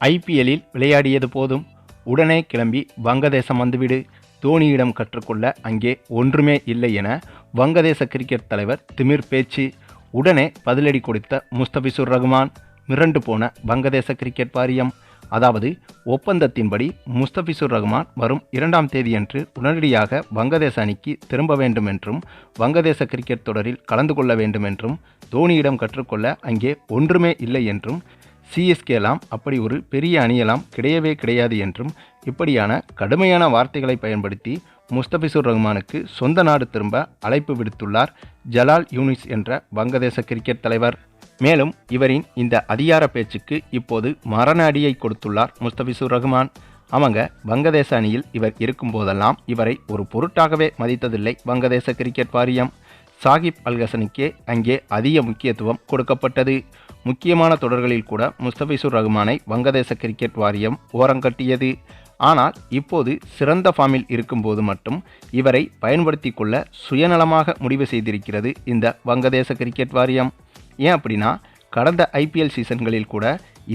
ஐபிஎல்லில் விளையாடியது போதும். உடனே கிளம்பி வங்கதேசம் வந்துவிடு. தோனியிடம் கற்றுக்கொள்ள அங்கே ஒன்றுமே இல்லை என வங்கதேச கிரிக்கெட் தலைவர் திமிர் பேச்சு. உடனே பதிலடி கொடுத்த முஸ்தபிசுர் ரகுமான் மிரண்டு போன வங்கதேச கிரிக்கெட் வாரியம். அதாவது ஒப்பந்தத்தின்படி முஸ்தபிசுர் ரஹ்மான் வரும் இரண்டாம் தேதியன்று உடனடியாக வங்கதேச அணிக்கு திரும்ப வேண்டும் என்றும் வங்கதேச கிரிக்கெட் தொடரில் கலந்து கொள்ள வேண்டும் என்றும் தோனியிடம் கற்றுக்கொள்ள அங்கே ஒன்றுமே இல்லை என்றும் சிஎஸ்கேலாம் அப்படி ஒரு பெரிய அணியெல்லாம் கிடையவே கிடையாது என்றும் இப்படியான கடுமையான வார்த்தைகளை பயன்படுத்தி முஸ்தபிசுர் ரஹ்மானுக்கு சொந்த நாடு திரும்ப அழைப்பு விடுத்துள்ளார் ஜலால் யூனிஸ் என்ற வங்கதேச கிரிக்கெட் தலைவர். மேலும் இவரின் இந்த அதிகார பேச்சுக்கு இப்போது மரண அடியை கொடுத்துள்ளார் முஸ்தபிசுர் ரஹ்மான். அவங்க வங்கதேச அணியில் இவர் இருக்கும்போதெல்லாம் இவரை ஒரு பொருட்டாகவே மதித்ததில்லை வங்கதேச கிரிக்கெட் வாரியம். சாகிப் அல்ஹசனுக்கே அங்கே அதிக முக்கியத்துவம் கொடுக்கப்பட்டது. முக்கியமான தொடர்களில் கூட முஸ்தபிசுர் ரஹ்மானை வங்கதேச கிரிக்கெட் வாரியம் ஓரங்கட்டியது ஆனால் இப்போது சிறந்த ஃபார்மில் இருக்கும்போது மட்டும் இவரை பயன்படுத்தி கொள்ள சுயநலமாக முடிவு செய்திருக்கிறது இந்த வங்கதேச கிரிக்கெட் வாரியம். ஏன் அப்படின்னா கடந்த ஐபிஎல் சீசன்களில் கூட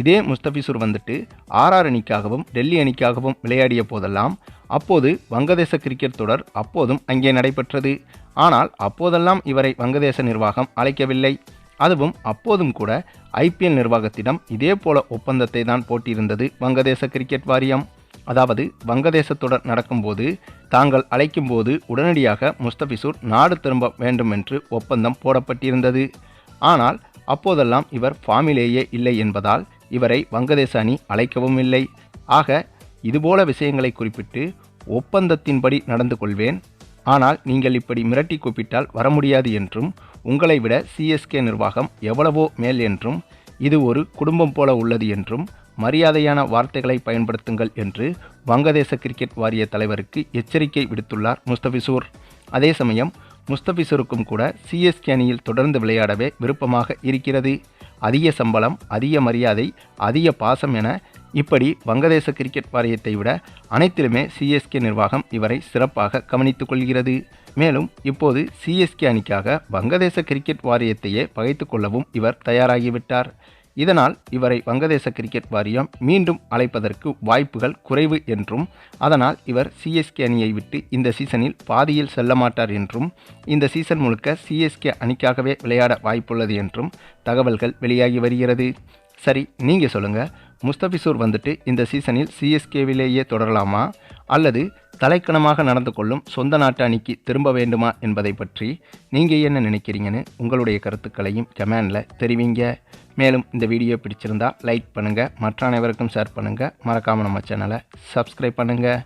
இதே முஸ்தபிசுர் வந்துட்டு ஆர்ஆர் அணிக்காகவும் டெல்லி அணிக்காகவும் விளையாடிய போதெல்லாம் அப்போது வங்கதேச கிரிக்கெட் தொடர் அப்போதும் அங்கே நடைபெற்றது. ஆனால் அப்போதெல்லாம் இவரை வங்கதேச நிர்வாகம் அழைக்கவில்லை. அதுவும் அப்போதும் கூட ஐபிஎல் நிர்வாகத்திடம் இதே போல ஒப்பந்தத்தை தான் போட்டியிருந்தது வங்கதேச கிரிக்கெட் வாரியம். அதாவது வங்கதேச தொடர் நடக்கும்போது தாங்கள் அழைக்கும்போது உடனடியாக முஸ்தபிசூர் நாடு திரும்ப வேண்டும் என்று ஒப்பந்தம் போடப்பட்டிருந்தது. ஆனால் அப்போதெல்லாம் இவர் ஃபார்மிலேயே இல்லை என்பதால் இவரை வங்கதேச அணி அழைக்கவும் இல்லை. ஆக இதுபோல விஷயங்களை குறிப்பிட்டு ஒப்பந்தத்தின்படி நடந்து கொள்வேன். ஆனால் நீங்கள் இப்படி மிரட்டி கூப்பிட்டால் வர முடியாது என்றும் உங்களை விட சிஎஸ்கே நிர்வாகம் எவ்வளவோ மேல் என்றும் இது ஒரு குடும்பம் போல உள்ளது என்றும் மரியாதையான வார்த்தைகளை பயன்படுத்துங்கள் என்று வங்கதேச கிரிக்கெட் வாரிய தலைவருக்கு எச்சரிக்கை விடுத்துள்ளார் முஸ்தபிசூர். அதே சமயம் முஸ்தபிசூருக்கும் கூட சிஎஸ்கே அணியில் தொடர்ந்து விளையாடவே விருப்பமாக இருக்கிறது. அதிக சம்பளம் அதிக மரியாதை அதிக பாசம் என இப்படி வங்கதேச கிரிக்கெட் வாரியத்தை விட அனைத்திலுமே சிஎஸ்கே நிர்வாகம் இவரை சிறப்பாக கவனித்துக் கொள்கிறது. மேலும் இப்போது சிஎஸ்கே அணிக்காக வங்கதேச கிரிக்கெட் வாரியத்தையே பகைத்து கொள்ளவும் இவர் தயாராகிவிட்டார். இதனால் இவரை வங்கதேச கிரிக்கெட் வாரியம் மீண்டும் அழைப்பதற்கு வாய்ப்புகள் குறைவு என்றும் அதனால் இவர் சிஎஸ்கே அணியை விட்டு இந்த சீசனில் பாதியில் செல்ல மாட்டார் என்றும் இந்த சீசன் முழுக்க சிஎஸ்கே அணிக்காகவே விளையாட வாய்ப்புள்ளது என்றும் தகவல்கள் வெளியாகி வருகிறது. சரி நீங்கள் சொல்லுங்கள் முஸ்தபிசூர் வந்துட்டு இந்த சீசனில் சிஎஸ்கேவிலேயே தொடரலாமா? அல்லது தலைக்கணமாக நடந்து கொள்ளும் சொந்த நாட்டு அணிக்கு திரும்ப வேண்டுமா என்பதை பற்றி நீங்கள் என்ன நினைக்கிறீங்கன்னு உங்களுடைய கருத்துக்களையும் கமெண்டில் தெரிவிங்க. மேலும் இந்த வீடியோ பிடிச்சிருந்தா லைக் பண்ணுங்கள் மற்ற அனைவருக்கும் ஷேர் பண்ணுங்கள் மறக்காமல் நம்ம சேனலை சப்ஸ்கிரைப் பண்ணுங்கள்